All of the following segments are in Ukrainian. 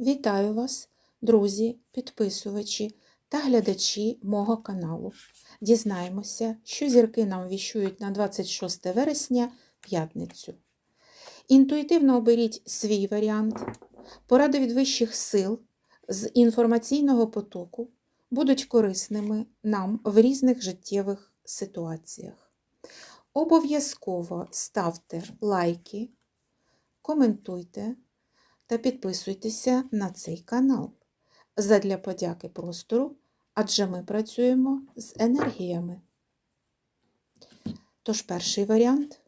Вітаю вас, друзі, підписувачі та глядачі мого каналу. Дізнаємося, що зірки нам віщують на 26 вересня п'ятницю. Інтуїтивно оберіть свій варіант. Поради від вищих сил з інформаційного потоку будуть корисними нам в різних життєвих ситуаціях. Обов'язково ставте лайки, коментуйте та підписуйтеся на цей канал задля подяки простору, адже ми працюємо з енергіями. Тож перший варіант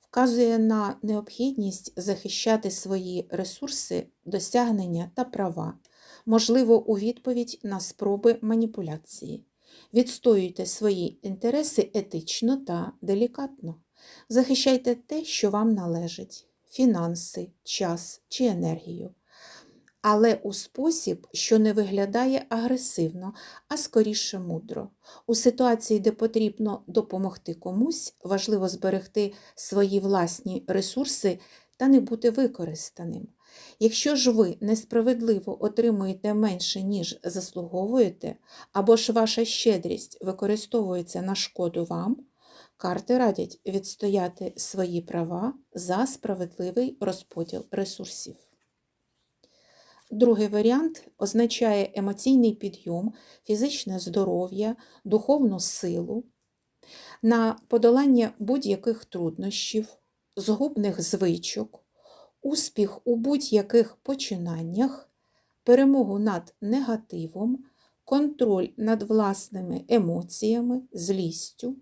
вказує на необхідність захищати свої ресурси, досягнення та права, можливо, у відповідь на спроби маніпуляції. Відстоюйте свої інтереси етично та делікатно. Захищайте те, що вам належить фінанси, час чи енергію. Але у спосіб, що не виглядає агресивно, а скоріше мудро. У ситуації, де потрібно допомогти комусь, важливо зберегти свої власні ресурси та не бути використаним. Якщо ж ви несправедливо отримуєте менше, ніж заслуговуєте, або ж ваша щедрість використовується на шкоду вам, карти радять відстояти свої права за справедливий розподіл ресурсів. Другий варіант означає емоційний підйом, фізичне здоров'я, духовну силу, на подолання будь-яких труднощів, згубних звичок, успіх у будь-яких починаннях, перемогу над негативом, контроль над власними емоціями, злістю.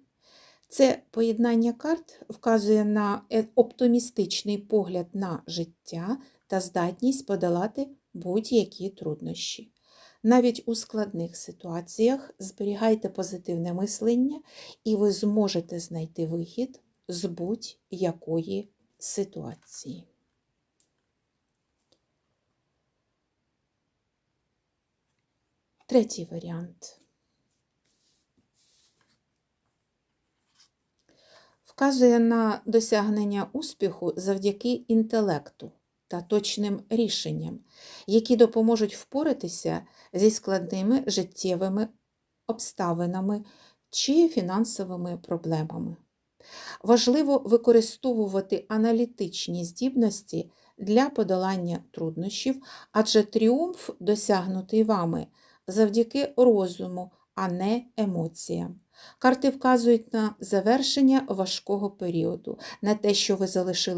Це поєднання карт вказує на е- оптимістичний погляд на життя та здатність подолати будь-які труднощі. Навіть у складних ситуаціях зберігайте позитивне мислення, і ви зможете знайти вихід з будь-якої ситуації. Третій варіант. Вказує на досягнення успіху завдяки інтелекту та точним рішенням, які допоможуть впоратися зі складними життєвими обставинами чи фінансовими проблемами. Важливо використовувати аналітичні здібності для подолання труднощів, адже тріумф досягнутий вами завдяки розуму, а не емоціям. Карти вказують на завершення важкого періоду, на те, що ви залишили